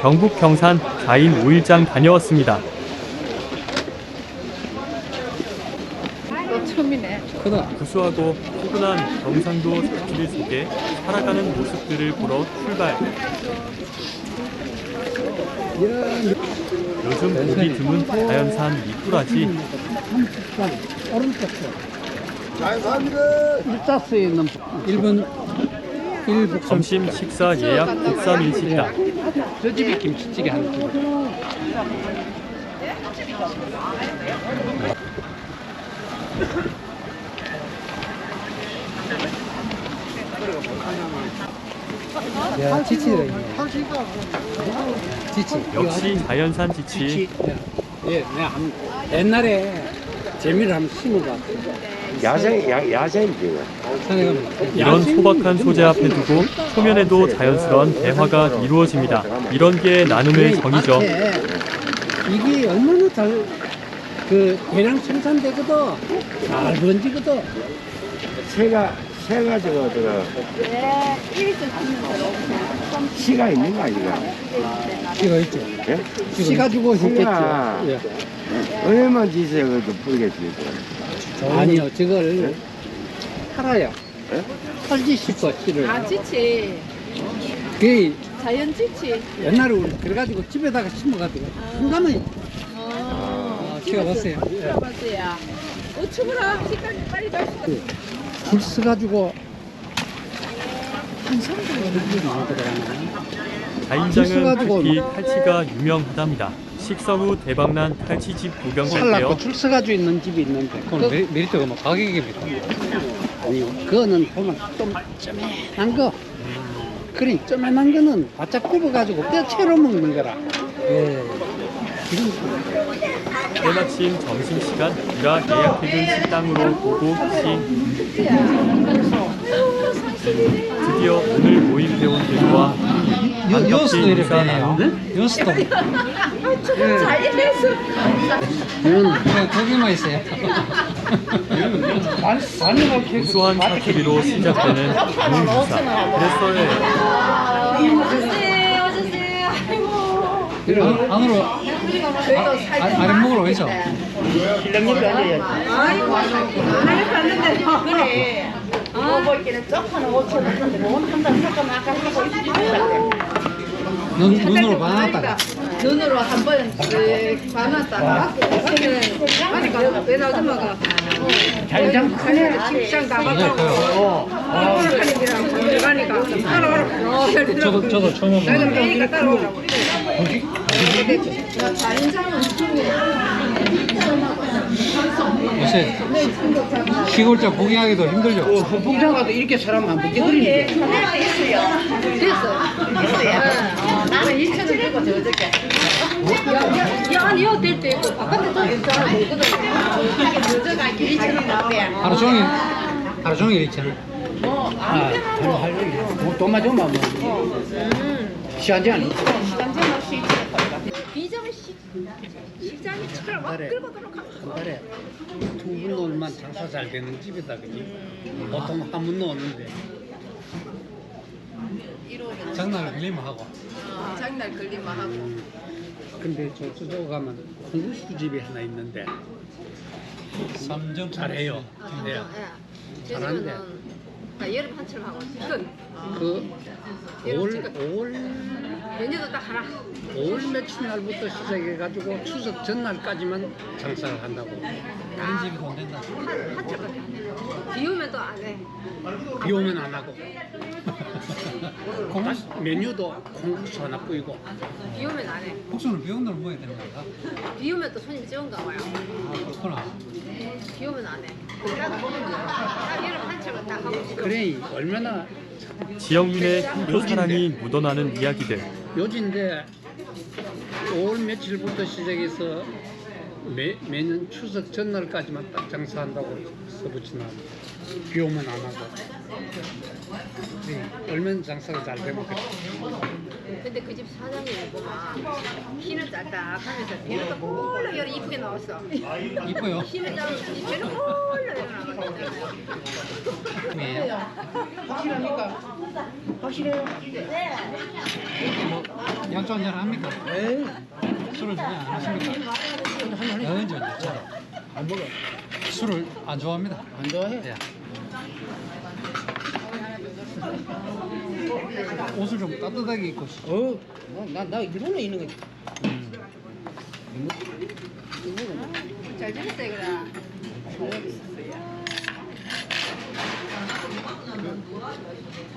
경북 경산 4인 5일장 다녀왔습니다. 또 처음이네. 크다. 구수하고 포근한 경상도 삽질 속에 살아가는 모습들을 보러 출발. 요즘 보기 드문 자연산 미꾸라지 오른쪽 일자스에 있는 일본 일북 점심 식사 예약 국산 일식당 저 집이 김치찌개 하는 집. 야, 지치래. 지치. 역시 자연산 지치 예, 내가 한, 옛날에 재미를 한번 심어봤어. 야생 야, 야생이지 이런 소박한 소재 앞에 두고 초면에도 자연스러운 대화가 이루어집니다. 이런 게 나눔의 정이죠. 이게 얼마나 잘, 그, 대량 생산되거든. 잘 번지거든. 새가 새가 저거 저거 씨가 있는 거 아니가 이거 있죠. 예? 씨가 주고 씨가 했겠죠. 얼마만 지세요 그래도 뿌리겠지 예. 아니요, 저걸 팔아요. 예? 팔지 싶어, 씨를. 아, 지치. 그 자연 지치. 옛날에 우리 그래가지고 집에다가 심어가지고 한가는 어. 키가 봤어요. 봤어요. 어, 추구라. 시간 빨리 갈 수가. 줄 서가지고 한 3분 나오더라고요. 자인장은 가지고 특히 탈취가 유명하답니다. 식사 후 대박난 탈취집 구경 살라고 갈게요. 줄 서가지고 있는 집이 있는데 그건 메, 메리트가 뭐 가격입니까? 아니요 그거는 보면 좀 쪼매난 거 그린 쪼매난 거는 바짝 굽어가지고 뼈 채로 먹는 거라 예. 지금 때마침 점심시간 이라 예약해둔 식당으로 보고 시 드디어 오늘 모임 회원 들과 반갑게 인사 나누 여수도 잘 일했어. 이건 거기만 있어요 우수한 사투리로 시작되는 동무사 그랬어요. 오셨어요. 오셨어요. 아이고. 안, 안으로 살. 아, 아랫목으로 오죠 아이고. 아이 갔는데. 그래. 눈, 눈으로 봐놨다가 눈으로 한번 봐놨다가 그러면 하니까 내 아줌마가 잘장? 칼에 식장 다 받아고 칼이랑 들어가니까 따라오라. 어, 저도 저도 처음 나는 한번 매니까 따라오라고. 자연장은 요 새 시골자 구경하기도 힘들죠 봉장 가도 이렇게 사람 안 붙게 그리는데 됐어요. 나는 2천 원 주고 저저께. 야, 아니, 요 될때 있고 바깥에 또 있잖아. 거거든. 저저가 2천 원 받대. 하루 종일 하루 종일 있잖아 아, 돈만 주면 뭐 시한제 아니 비정을 식 식장이 차를 막. 끌고 들어가. 한 달에 두 분 놀만 장사 잘 되는 집이다 그지 보통 한 분 노는데 장난을 걸리면 하고 장날 걸리만 하고. 근데 저 수도 가면 콩국수 집이 하나 있는데 삼정 잘해요 근데 제 잘하는 여름 한철 하고 지금 그 5월 5월 연휴도 딱 하나. 5월 며칠 날부터 시작해가지고 추석 전날까지만 장사를 한다고 다른 집이 돈 된다 한 한철밖에 안 해. 비 오면 또 안 해. 비 오면 안 하고 콩국수 메뉴도 콩국수 하나 뿌이고 비 오면 안 해. 국수는 비 오는 날 먹어야 되는 건가? 비 오면 또 손님 적은가 봐요. 아 그렇구나 비 오면 안 해. 그래 얼마나 지영민의 향토 사랑이 묻어나는 이야기들. 요진데 5월 며칠부터 시작해서 매, 매년 추석 전날까지만 딱 장사한다고 써붙이나 비 오면 안 하고. 네, 얼마나 장사가 잘 되면 그래. 근데 그 집 사장이 보면 키는 짤딱하면서 배는 또 홀로 열이 이쁘게 나왔어. 이뻐요. 키는 작은 배는 홀로 열이 나왔잖아요. 왜요? 확실합니까? 확실해요? 뭐 양주 한잔 합니까? 에이, 술을 그냥 안 하십니까? 언제 언제 저도 안 먹어. 술을 안 좋아합니다. 안 좋아해? 예. 옷을 좀 따뜻하게 입고 싶- 어, 나, 나 일본에 있는 거지. 음. 잘 지냈어요, 그래.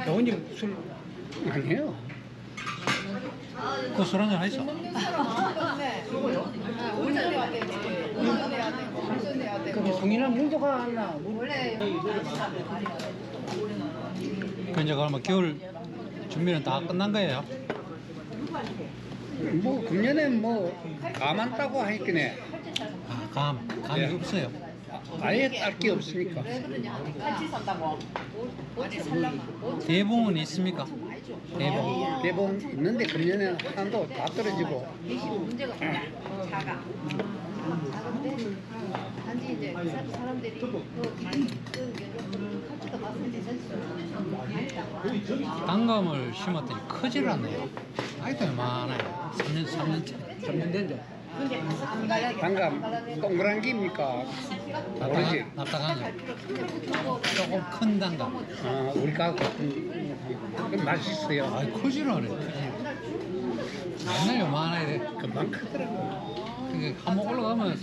어머님 술 아니에요. 그술 한잔 되고, 운전해야 되고. 근데 성인한 문제가 안 나. 원래 그 이제 그러면 겨울 준비는 다 끝난 거예요. 뭐 금년에 뭐 가만 따고 하니까네 아, 감, 감이 예. 없어요. 아예 딸 게 없으니까. 대봉은 있습니까? 대봉. 대본 있는데 금년에 한도 다 떨어지고 단지 이제 사- 사람들이 그 많이 그 칼치가 봤을 때 전체 단감을 심었더니 크질 않네요. 아이도 많아요. 3년, 3년째. 3년 된데 단감 동그란 기입니까? 모르지. 납작한, 납작한 거. 조금 큰 단감. 아, 우리가 같은 그 맛있어요. 아이, 크질 않아요. 맨날 요만하게 돼. 금방 크더라고. 이게 한번 올라가면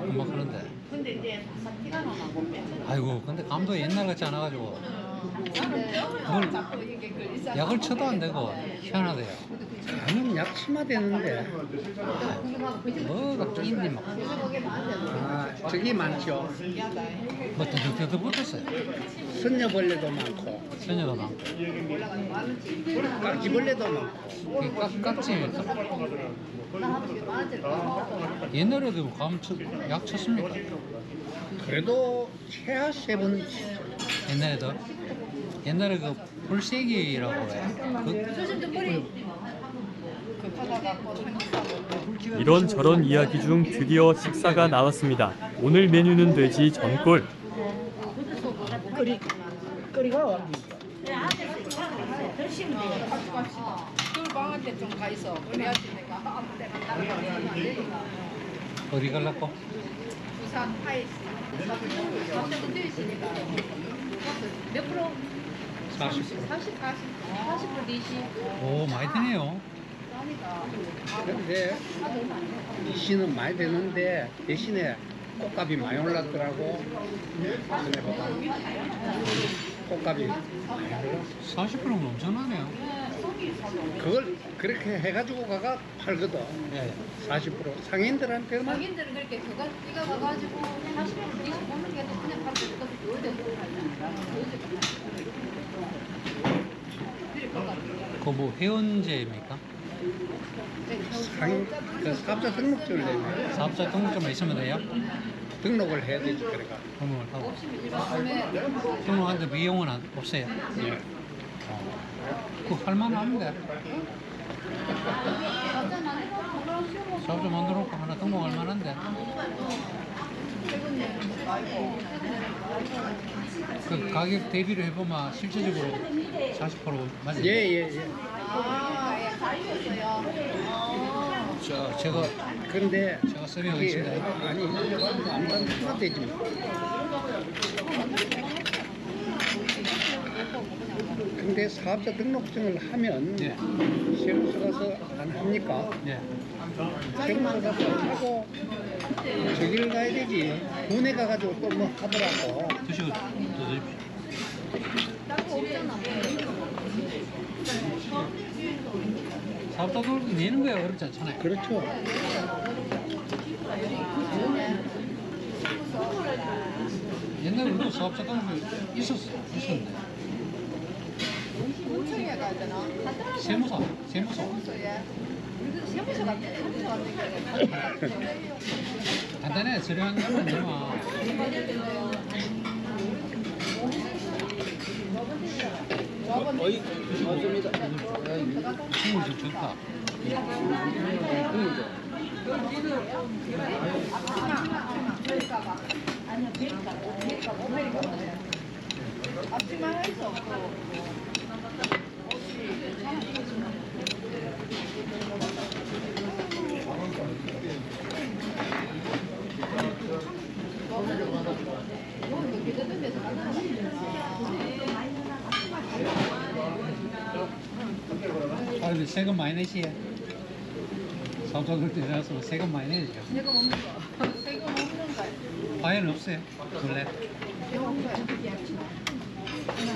금방 그런데. 근데 이제 바삭 티가 나고 아이고, 근데 감도 옛날 같지 않아가지고. 뭘 약을 쳐도 안 되고 희한하대요. 나는 약 치마되는데 뭐가 끼인데 막. 아, 저기 많죠. 뭐 드득드득 붙었어요. 선녀벌레도 많고 선녀도 많고. 까기벌레도 많고 이 깍, 깍지. 옛날에도 감 쳐, 약 쳤습니까? 그래도 최하 세 번 옛날에도? 옛날에 그 불세기라고 해. 그, 머리 이런 저런 이야기 중 드디어 식사가 나왔습니다. 오늘 메뉴는 돼지 전골. 되니까. 어디 갈라고? 부산 파이스. 몇 프로? 40 40, 40, 40% 니시. 오, 많이 드네요. 근데 이씨는 많이 되는데 대신에 꽃값이 많이 올랐더라고 꽃값이 많이 올랐어 40%면 엄청나네요. 그걸 그렇게 해가지고 가가 팔거든 예. 40% 상인들한테는 자기들은 그렇게 그거 찍어가가지고 40% 니시 보는 게 그냥 바로 그것도 요새 보고 그거 뭐 회원제입니까? 상인 그 사업자 등록증을 내면 사업자 등록증만 있으면 돼요? 등록을 해야 되지 그래가 등록을 하고. 등록하는데 비용은 안, 없어요. 예. 그거 할만한데. 사업자 만들어 놓고 하나 등록할 만한데. 그 가격 대비를 해보면 실질적으로 40% 맞아요. 예 예 예 아, 예, 가리였어요. 아, 저, 제가 근데 제가 했습니다. 아니 되지 뭐. 근데 사업자 등록증을 하면 예. 세무서 가서 안 합니까? 예. 세무서 가서 하고 저기를 가야 되지 군에 가가지고 또 뭐 하더라고 드시고 또 드십시오. 딴거 없잖아. 사업자 등록 내는 거야 어렵지 않잖아요. 그렇죠 옛날에 우리도 사업자 등록 있었어. 있었는데. 세무사, 세무사. 예. 세무서 같아. 세무서 안 되게. 간단해. 서류한 거만 내면 어이. 국물 좀 좋다. 앞치마 근데 세금 많이 내시에. 사업자들 때라서 세금 많이 내죠. 세금 없는 거. 세금 없는 거. 과외는 없어요. 원래. 그냥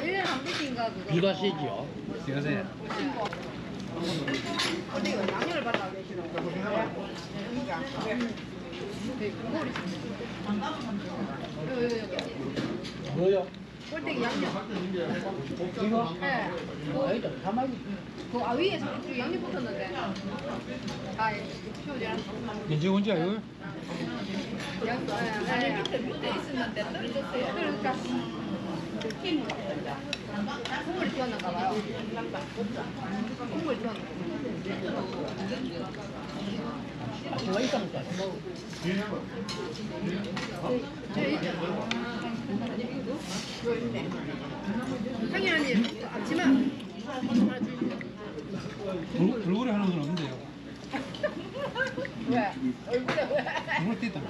1년에 한 번씩인가 그거. 비과세지요. 이거세요. 어디 이거 양념을 발라 계시는 거. 그러니까. 뭐요? 꼴대기 양념. 이거? 네. 그, 아니다. 가만히. 그 아, 위에 저 양념 붙었는데. 아, 예. 표지랑. 언제 언제 알고? 양, 아니, 밑에, 밑에 있었는데 떨어졌어요. 그러니까. 국물 튀었는가 봐요. 국물 튀었는가 저 있잖아. 이거 있네. 형이 언니, 앞치마. 얼- 얼굴에 하는 건 없는데요. 왜? 얼굴에 왜? 얼굴 띄다.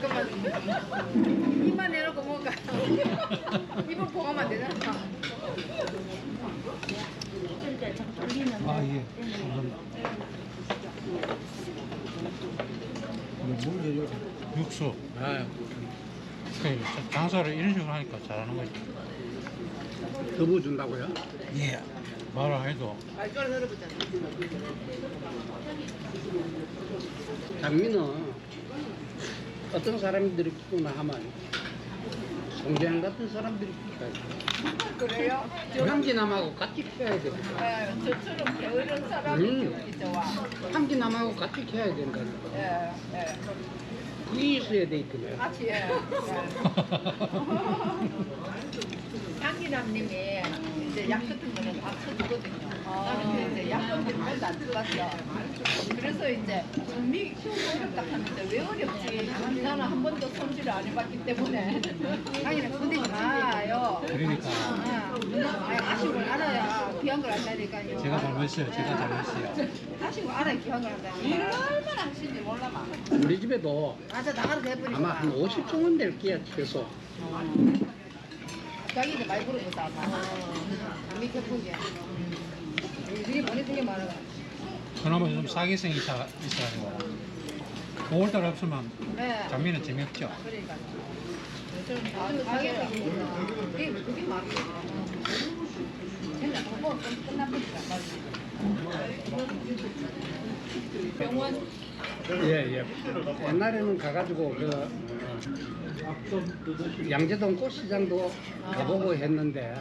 잠깐만. 입만 내놓고 뭔가. 입을 보가면 되잖아. 아, 예. 감사합니다. 육수. 아, 그 장사를 이런 식으로 하니까 잘하는 거지. 더 부어준다고요? 예. 말을 안 해도. 장미는 어떤 사람들이 키우나 하면 송재현 같은 사람들이 키워야 그래요? 돼. 함기남하고 같이 키워야 돼. 예, 저처럼 게으른 사람이 음. 좋아. 함기남하고 같이 키워야 된다니까. 예, 예. 그게 있어야 돼 있거든. 같이 예. 향기남님이 이제 약 같은 거는 다 쳐주거든요. 나는 이제 약 별로 안 들어갔어. 그래서 이제 장미 키우기 어렵다 하는데 왜 어렵지? 나는 한 번도 손질을 안 해봤기 때문에. 향기는 건드지 마요. 그러니까 아, 아쉬운 걸 알아야 귀한 걸 안다니까요. 제가 잘못했어요. 제가. 아쉬운 걸 알아야 귀한 걸 안다니까. 얼마나 하시는지 몰라 막. 우리 집에도 맞아 나가도 돼버리고. 아마 한 50종은 될 게야 최소. 자기 이제 많이 부르면서 아마. 장미 캠프 기야. 되게 많이 되게 많아. 그나마 좀 사기성이 있어- 있어가지고 5월달 없으면 네. 장미는 재미없죠. 그러니까. 요즘 다 가게가 그게 그게 많아. 맨날 그거 끝- 끝나버리니까. 병원 예, 예. 옛날에는 가가지고 그 양재동 꽃시장도 가보고 했는데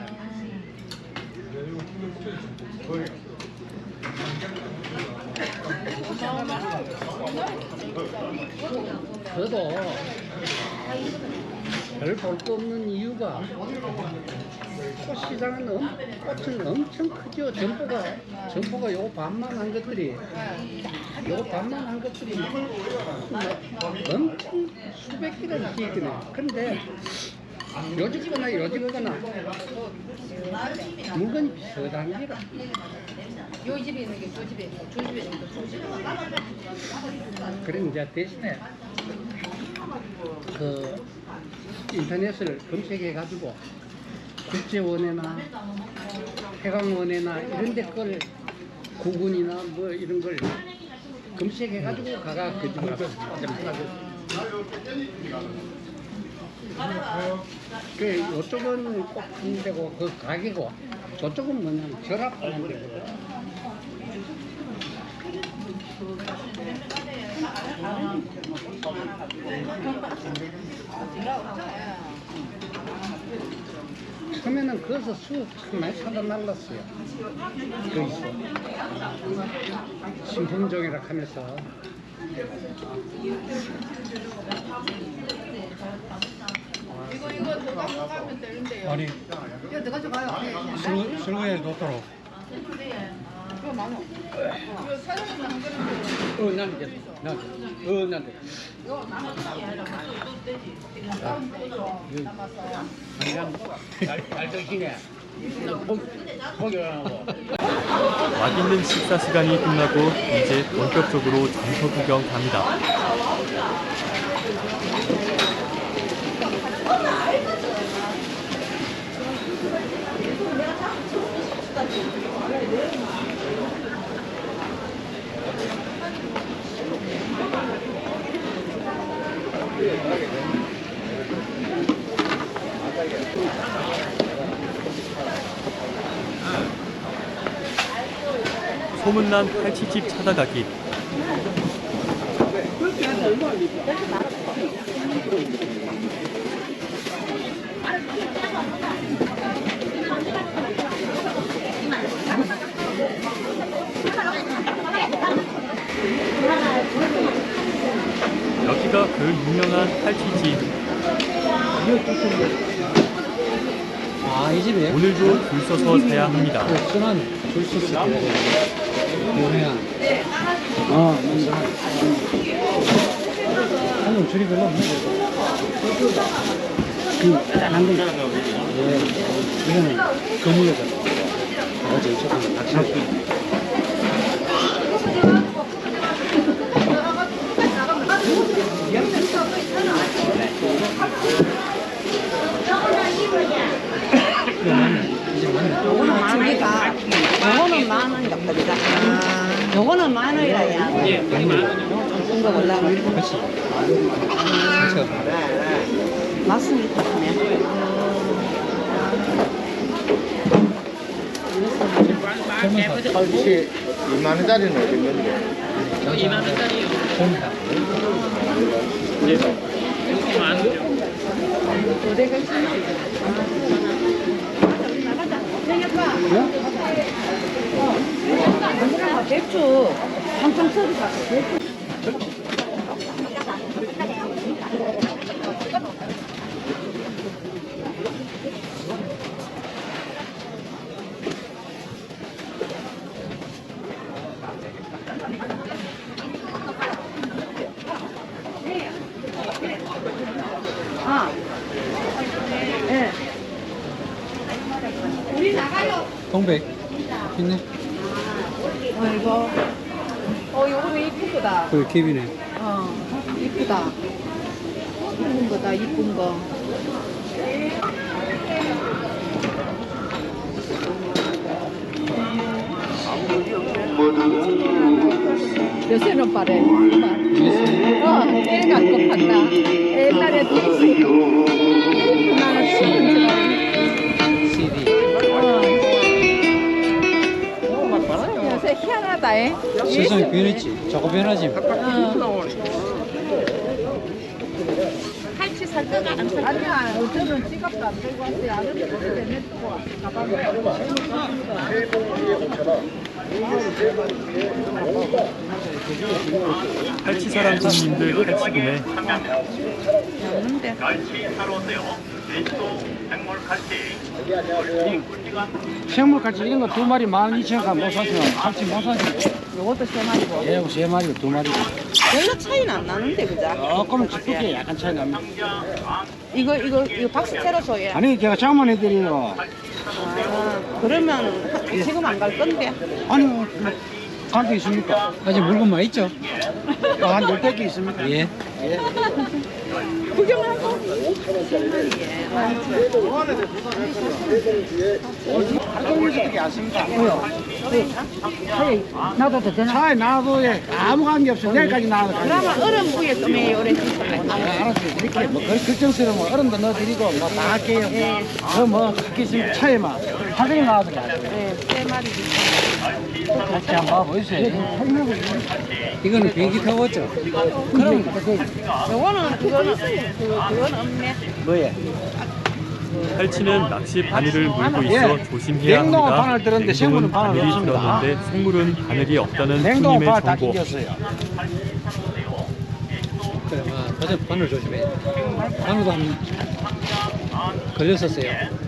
저도 별 볼 거 없는 이유가 꽃시장은 엄, 꽃은 엄청 크죠. 점포가 점포가 요 반만 한 것들이 요 반만 한 것들이 막 엄청 수백 개가 있거든요. 근데 요집거나 요집거나 물건이 기라. 요 집에 있는 게 저 집에 있고 저 집에 있는 게저 집에 있고. 그래 이제 대신에 그 인터넷을 검색해 가지고 국제원회나 해강원회나 이런 데 걸 구군이나 뭐 이런 걸 검색해 가지고 가가 그 집을 가서 그 이쪽은 꽃피는 데고 그 가게고 저쪽은 뭐냐면 결합하는 데고 처음에는 거기서 수업 참 많이 사다 날랐어요. 거기서. 신품종이라 하면서. 이거 이거 더 가져가면 되는데요. 아니 이거. 네, 네. 술 술고에 놓도록. 이거 많아. 이거 사장님 한 그릇 어, 난 이제, 난, 어, 난 돼. 잘 드시네. 포기하고. 맛있는 식사 시간이 끝나고 이제 본격적으로 장터 구경 갑니다. 소문난 팔치집 찾아가기. 여기가 그 유명한 팔치집. 아이 집에 오늘도 줄 서서 사야 합니다. 그 순한 줄소스 유명한. 어, 오늘 줄이 별로 없는데. 그, 짠한 거. 예. 이거는 거물로다. 어제 조금 닭살기. 이거 맞네. 이제 맞네. 요거는 만 원이다. 요거는 만 원이다. 보다. 요거는 만 원이라 이거 몰라. 그렇지. 그렇죠. 맞습니다. 혹시 2만 원짜리는 어디 있는데? 2만 원짜리요. 봅니다. 배추 한참 서리 갔어. 배추. 아, 예. 동백. 있네. 어, 이거. 어, 요거는 캡이네. 어, 이쁘다. 이쁜 거다, 이쁜 거. 요새는 빠래. 어, 때가 안 꼽한다. 옛날에 두시 요새 희한하다, 에. 세상이 변했지. 저거 변하지. 어. 칼치 살 거가 안 살. 아니야, 어제는 지갑도 안 들고 왔어요. 아저씨 집에 냅두고 왔어. 가방에. 팔치사랑 손님들 팔치구매. 없는데. 생물같이 이런 거 두 마리 만 이천 원못 사시면 같이 못 사시면. 요것도 세 마리고. 예, 세 마리고 두 마리. 별로 차이는 안 나는데, 그죠? 조금 짙게 약간 차이 납니다. 이거, 이거, 이거 박스 채로 줘요. 아니, 제가 장만해드려요. 아, 그러면 지금 안 갈 건데. 아니, 갈게 있습니까? 아직 물건만 있죠? 한 열댓 개 있습니까? 예. 구경하고. 차에 놔도 예, 아무 관계 없어. 내일까지 놔도. 그러면 얼음 위에 좀 오래 있을래. 아, 알았어요. 이렇게 뭐 거- 걱정스러우면 얼음도 넣어드리고 뭐 다 할게요. 그뭐 그렇게 있으면 차에만 놔도 가요. 네, 세 마리. 같이 한번 봐보세요. 이거는 비행기 타고 왔죠? 그럼 요거는, 그거는, 그거, 그거는 없네. 뭐예? 팔치는 낚시 바늘을 물고 있어 예. 조심해야 합니다. 바늘 들었는데 생물은 바늘 바늘이 없습니다. 들었는데 생물은 바늘이 없다는 냉동 손님의 정보. 끼겼어요. 그래, 막 바늘, 바늘 조심해. 바늘도 한 걸렸었어요.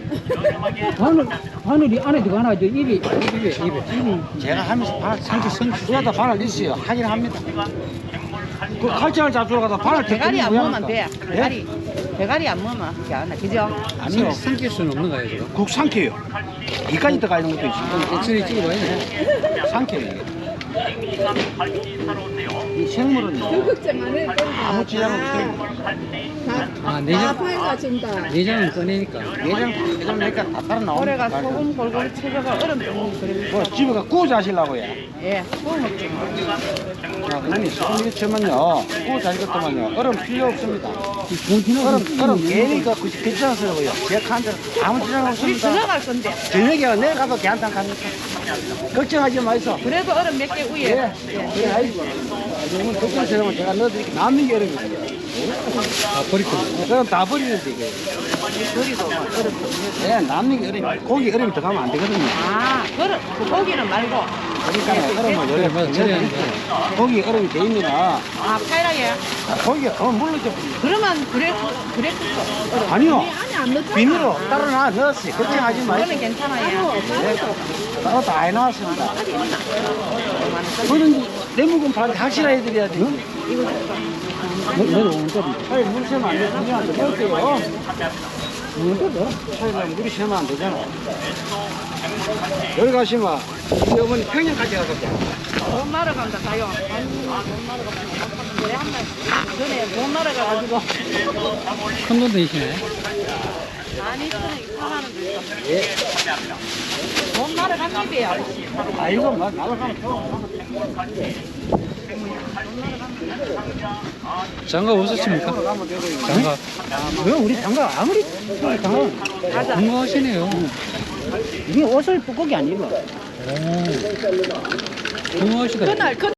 바늘, 바늘이 안에 들어가나, 저 입이, 입에, 입에. 제가 하면서 바늘 상주 선주하다 바늘 있어요. 하긴 합니다. 그 칼장을 잡수러 가다 바늘 대가리 안 먹으면 돼. 대가리. 대가리 안 먹으면 그게 안 나. 그죠? 아니요. 삼킬 수는 없는 거예요, 지금. 국 삼켜요. 이까지 들어가 있는 것도 있어요. 엑스레이 찍어봐야 돼. 삼켜요. 이게. 이 생물은 걱정 안 해. 아무 지장 없어요. 아, 내장, 후회가 준다. 내장은 꺼내니까. 내장, 내장 내니까 다 따라 올해가 나오니까. 소금 골고루 쳐져가 얼음 좀 그래. 뭐 집에 가 구워 자시려고요. 예, 구워 먹지 뭐. 아, 아니, 소금 치면요. 구워 자실 것도만요. 얼음 필요 없습니다. 얼음, 얼음 괜히가 굳이 괜찮았어요. 제가 한 대로 아무 지장 우리 없습니다. 들어갈 건데. 저녁에 내일 가도 괜찮다 가니까. 걱정하지 마이소. 그래도 얼음 몇개 예, 위에. 예, 아 이고. 너무 걱정스러우면 제가 넣어드릴게요. 남는 게 얼음이 있어요. 아, 버리고. 그럼 다 버리는데, 이게. 버리도 막 얼음 좀. 예, 남는 게 얼음이, 고기 얼음이 들어가면 안 되거든요. 아, 그럼 그 고기는 말고. 그러니까 얼음을 그래, 맞아, 처리하는 열어 고기 얼음이 돼 있으면 아, 아, 파이라게. 고기가 더 물러져. 그러면 그래. 얼음. 아니요. 안에 안 넣잖아. 비닐로 따로 놔 넣었어요. 걱정하지 마세요. 그거는 괜찮아요. 네, 따로 다 해놨습니다. 그런 내 묵은 반대 확실하게 해드려야 돼요. 너도 온다리. 차에 물 새면 안 되거든요. 안 넣을게요. 차에다 물이 새면 안 되잖아. 여기 가시면 우리 어머니 평양 가져가거든 돈 말아 간다, 가요. 아니, 돈 말아 가지고. 그래, 한 번. 전에 돈 말아 가가지고. 큰 돈도 있시네. 아니, 저는 4만원 줬어. 돈 말아 간 입이에요, 아저씨. 아, 이거 막 날아가면 또. 장갑 없으십니까? 장갑. 왜 우리 장갑 아무리 장갑 건강하시네요. 이게 옷을 안 입어. 건강하시다. 그날 그